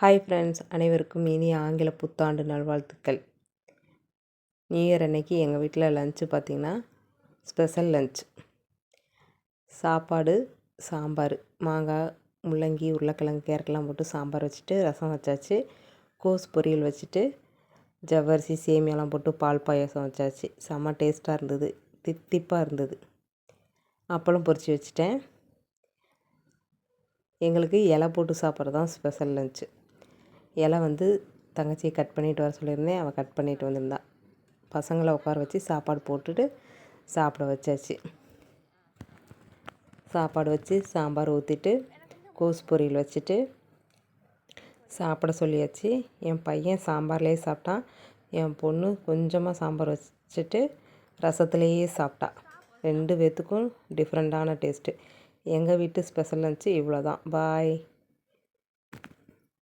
Hi friends அனைவருக்கும் இனிய ஆங்கில புத்தாண்டு நல்வாழ்த்துக்கள். நியூ இயர் அன்னைக்கு எங்கள் வீட்டில் லஞ்சு பார்த்திங்கன்னா ஸ்பெஷல் லஞ்ச் சாப்பாடு சாம்பார். மாங்காய் முள்ளங்கி உருளைக்கிழங்கு கேரட்லாம் போட்டு சாம்பார் வச்சுட்டு ரசம் வச்சாச்சு. கோஸ் பொரியல் வச்சுட்டு ஜவ்வரிசி சேமியாலாம் போட்டு பால் பாயசம் வச்சாச்சு. செம்ம டேஸ்ட்டாக இருந்தது. தித்திப்பாக இருந்தது. அப்பளம் பொரித்து வச்சுட்டேன். எங்களுக்கு இலை போட்டு சாப்பிட்றது தான் ஸ்பெஷல் லஞ்சு இலை வந்து தங்கச்சியை கட் பண்ணிட்டு வர சொல்லியிருந்தேன். அவள் கட் பண்ணிட்டு வந்திருந்தா. பசங்களை உட்கார வச்சு சாப்பாடு போட்டுட்டு சாப்பிட வச்சாச்சு. சாப்பாடு வச்சு சாம்பார் ஊற்றிட்டு கோஸ் பொரியல் வச்சுட்டு சாப்பிட சொல்லியாச்சு. என் பையன் சாம்பார்லேயே சாப்பிட்டான். என் பொண்ணு கொஞ்சமாக சாம்பார் வச்சுட்டு ரசத்துலேயே சாப்பிட்டா. ரெண்டு பேர்த்துக்கும் டிஃப்ரெண்ட்டான டேஸ்ட்டு எங்கள் வீட்டு ஸ்பெஷல் இருந்துச்சு இவ்வளோ தான் பாய்